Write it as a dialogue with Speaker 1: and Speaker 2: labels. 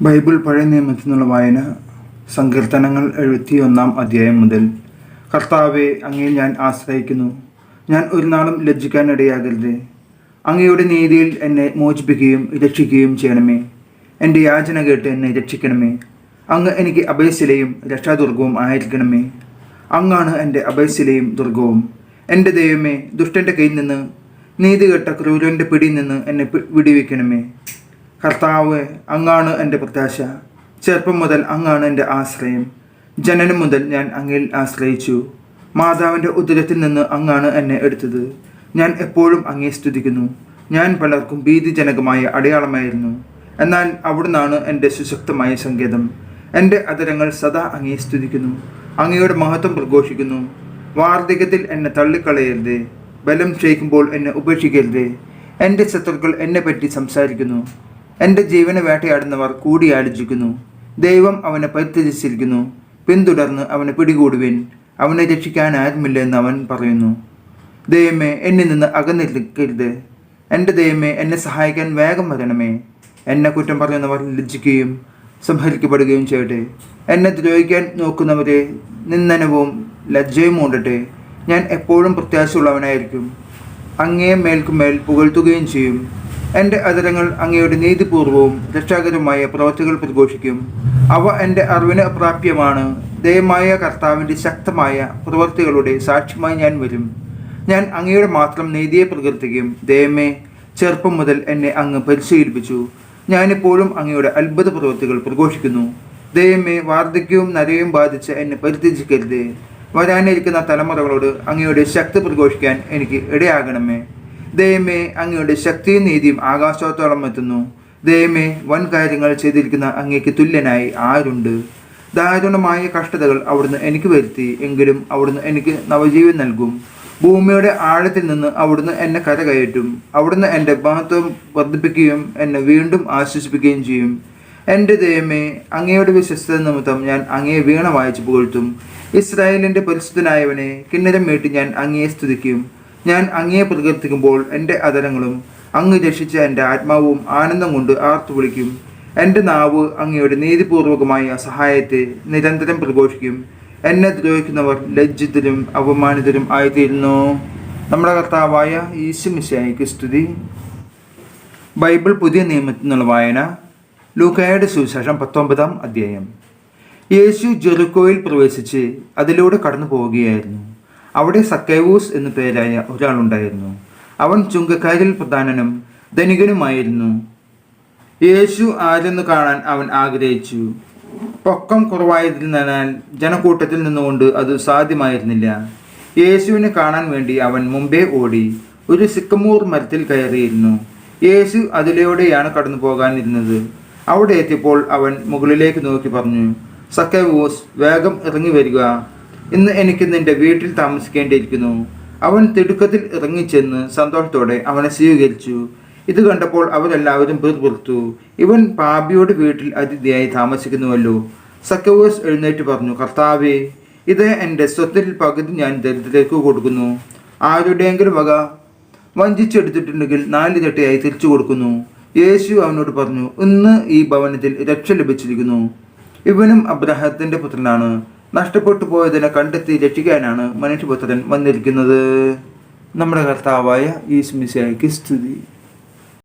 Speaker 1: Bible പഴയ നിയമത്തിൽ നിന്നുള്ള വായന സങ്കീർത്തനങ്ങൾ എഴുപത്തിയൊന്നാം അധ്യായം മുതൽ. കർത്താവെ അങ്ങയിൽ ഞാൻ ആശ്രയിക്കുന്നു. ഞാൻ ഒരു നാളും ലജ്ജിക്കാൻ ഇടയാകരുത്. അങ്ങയുടെ നീതിയിൽ എന്നെ മോചിപ്പിക്കുകയും രക്ഷിക്കുകയും ചെയ്യണമേ. എന്റെ യാചന കേട്ട് എന്നെ രക്ഷിക്കണമേ. അങ്ങ് എനിക്ക് അഭയശിലയും രക്ഷാദുർഗവും ആയിരിക്കണമേ. അങ്ങാണ് എന്റെ അഭയശിലയും ദുർഗവും. എന്റെ ദൈവമേ ദുഷ്ടന്റെ കയ്യിൽ നിന്ന് നീതികെട്ട ക്രൂരന്റെ പിടിയിൽ നിന്ന് എന്നെ വിടുവിക്കണമേ. കർത്താവ് അങ്ങാണ് എന്റെ പ്രത്യാശ. ചെറുപ്പം മുതൽ അങ്ങാണ് എന്റെ ആശ്രയം. ജനനം മുതൽ ഞാൻ അങ്ങിൽ ആശ്രയിച്ചു. മാതാവിന്റെ ഉദരത്തിൽ നിന്ന് അങ്ങാണ് എന്നെ എടുത്തത്. ഞാൻ എപ്പോഴും അങ്ങേ സ്തുതിക്കുന്നു. ഞാൻ പലർക്കും ഭീതിജനകമായ അടയാളമായിരുന്നു. എന്നാൽ അവിടുന്നാണ് എന്റെ സുശക്തമായ സങ്കേതം. എന്റെ അതരങ്ങൾ സദാ അങ്ങേ സ്തുതിക്കുന്നു. അങ്ങയുടെ മഹത്വം പ്രഘോഷിക്കുന്നു. വാർദ്ധക്യത്തിൽ എന്നെ തള്ളിക്കളയരുതേ. ബലം ക്ഷയിക്കുമ്പോൾ എന്നെ ഉപേക്ഷിക്കരുതേ. എന്റെ ശത്രുക്കൾ എന്നെ പറ്റി സംസാരിക്കുന്നു. എന്റെ ജീവനെ വേട്ടയാടുന്നവർ കൂടിയാലോചിക്കുന്നു ദൈവം അവനെ പരിത്യജിച്ചിരിക്കുന്നു. പിന്തുടർന്ന് അവനെ പിടികൂടുവിൻ. അവനെ രക്ഷിക്കാൻ ആരുമില്ല എന്ന് അവൻ പറയുന്നു. ദൈവമേ എന്നിൽ നിന്ന് അകന്നിരിക്കരുത്. എന്റെ ദൈവമേ എന്നെ സഹായിക്കാൻ വേഗം വരണമേ. എന്നെ കുറ്റം പറയുന്നവർ ലജ്ജിക്കുകയും സംഹരിക്കപ്പെടുകയും ചെയ്യട്ടെ. എന്നെ ദ്രോഹിക്കാൻ നോക്കുന്നവരെ നിന്ദനവും ലജ്ജയും ഉണ്ടട്ടെ ഞാൻ എപ്പോഴും പ്രത്യാശയുള്ളവനായിരിക്കും. അങ്ങേ മേൽക്കുമേൽ പുകഴ്ത്തുകയും ചെയ്യും. എന്റെ അതരങ്ങൾ അങ്ങയുടെ നീതിപൂർവവും രക്ഷാകരമായ പ്രവൃത്തികൾ പ്രഘോഷിക്കും. അവ എന്റെ അറിവിന് പ്രാപ്യമാണ്. ദയമായ കർത്താവിന്റെ ശക്തമായ പ്രവൃത്തികളുടെ സാക്ഷ്യമായി ഞാൻ വരും. ഞാൻ അങ്ങയുടെ മാത്രം നീതിയെ പ്രകീർത്തിക്കും. ദയമേ ചെറുപ്പം മുതൽ എന്നെ അങ്ങ് പരിശീലിപ്പിച്ചു. ഞാനിപ്പോഴും അങ്ങയുടെ അത്ഭുത പ്രവൃത്തികൾ പ്രഘോഷിക്കുന്നു. ദയമേ വാർദ്ധക്യവും നരയും ബാധിച്ച് എന്നെ പരിത്യജിക്കരുത്. വരാനിരിക്കുന്ന തലമുറകളോട് അങ്ങയുടെ ശക്തി പ്രഘോഷിക്കാൻ എനിക്ക് ഇടയാകണമേ. ദയമേ അങ്ങയുടെ ശക്തിയും നീതിയും ആകാശത്തോളം എത്തുന്നു. ദയമേ വൻ കാര്യങ്ങൾ ചെയ്തിരിക്കുന്ന അങ്ങേക്ക് തുല്യനായി ആരുണ്ട്? ദാരുണമായ കഷ്ടതകൾ അവിടുന്ന് എനിക്ക് വരുത്തി എങ്കിലും അവിടുന്ന് എനിക്ക് നവജീവൻ നൽകും. ഭൂമിയുടെ ആഴത്തിൽ നിന്ന് അവിടുന്ന് എന്നെ കരകയറ്റും. അവിടുന്ന് എന്റെ മഹത്വം വർദ്ധിപ്പിക്കുകയും എന്നെ വീണ്ടും ആശ്വസിപ്പിക്കുകയും ചെയ്യും. എന്റെ ദൈവമേ അങ്ങയുടെ വിശ്വസ്ത നിമിത്തം ഞാൻ അങ്ങയെ വീണ വായിച്ചു പുകഴ്ത്തും. ഇസ്രായേലിന്റെ പരിശുദ്ധനായവനെ കിന്നരം മീട്ടി ഞാൻ അങ്ങയെ സ്തുതിക്കും. ഞാൻ അങ്ങയെ പ്രകീർത്തിക്കുമ്പോൾ എന്റെ അതരങ്ങളും അങ്ങ് രക്ഷിച്ച എന്റെ ആത്മാവും ആനന്ദം കൊണ്ട് ആർത്തു വിളിക്കും. എന്റെ നാവ് അങ്ങയുടെ നീതിപൂർവകമായ സഹായത്തെ നിരന്തരം പ്രഘോഷിക്കും. എന്നെ ദ്രോഹിക്കുന്നവർ ലജ്ജിതരും അപമാനിതരും ആയിത്തീരുന്നു. നമ്മുടെ കർത്താവായ ഈശു മിശായിക്ക് സ്തുതി. ബൈബിൾ പുതിയ നിയമത്തിൽ നിന്നുള്ള വായന. ലൂക്കായുടെ സുവിശേഷം പത്തൊമ്പതാം അധ്യായം. യേശു ജെറുക്കോയിൽ പ്രവേശിച്ച് അതിലൂടെ കടന്നു പോവുകയായിരുന്നു അവിടെ സക്കേവൂസ് എന്നു പേരായ ഒരാളുണ്ടായിരുന്നു. അവൻ ചുങ്കക്കാരിൽ പ്രധാനനും ധനികനുമായിരുന്നു. യേശു ആരെന്ന് കാണാൻ അവൻ ആഗ്രഹിച്ചു. പൊക്കം കുറവായതിനാൽ ജനക്കൂട്ടത്തിൽ നിന്നുകൊണ്ട് അത് സാധ്യമായിരുന്നില്ല. യേശുവിനെ കാണാൻ വേണ്ടി അവൻ മുമ്പേ ഓടി ഒരു സിക്കമൂർ മരത്തിൽ കയറിയിരുന്നു. യേശു അതിലൂടെയാണ് കടന്നു പോകാനിരുന്നത്. അവിടെ എത്തിയപ്പോൾ അവൻ മുകളിലേക്ക് നോക്കി പറഞ്ഞു സക്കവൂസ് വേഗം ഇറങ്ങി വരിക. ഇന്ന് എനിക്ക് നിന്റെ വീട്ടിൽ താമസിക്കേണ്ടിയിരിക്കുന്നു. അവൻ തിടുക്കത്തിൽ ഇറങ്ങിച്ചെന്ന് സന്തോഷത്തോടെ അവനെ സ്വീകരിച്ചു. ഇത് കണ്ടപ്പോൾ അവരെല്ലാവരും പിറുപിറുത്തു. ഇവൻ പാപിയുടെ വീട്ടിൽ അതിഥിയായി താമസിക്കുന്നുവല്ലോ. സക്കവോസ് എഴുന്നേറ്റ് പറഞ്ഞു കർത്താവേ ഇത് എന്റെ സ്വത്തിൽ പകുതി ഞാൻ ദരിദ്രർക്ക് കൊടുക്കുന്നു. ആരുടെയെങ്കിലും വക വഞ്ചിച്ചെടുത്തിട്ടുണ്ടെങ്കിൽ നാല് തട്ടിയായി തിരിച്ചു കൊടുക്കുന്നു. യേശു അവനോട് പറഞ്ഞു ഇന്ന് ഈ ഭവനത്തിൽ രക്ഷ ലഭിച്ചിരിക്കുന്നു. ഇവനും അബ്രഹത്തിന്റെ പുത്രനാണ്. നഷ്ടപ്പെട്ടു പോയതിനെ കണ്ടെത്തി രക്ഷിക്കാനാണ് മനുഷ്യപുത്രൻ വന്നിരിക്കുന്നത്. നമ്മുടെ കർത്താവായ ഈസ്മിശയ്ക്ക് സ്തുതി.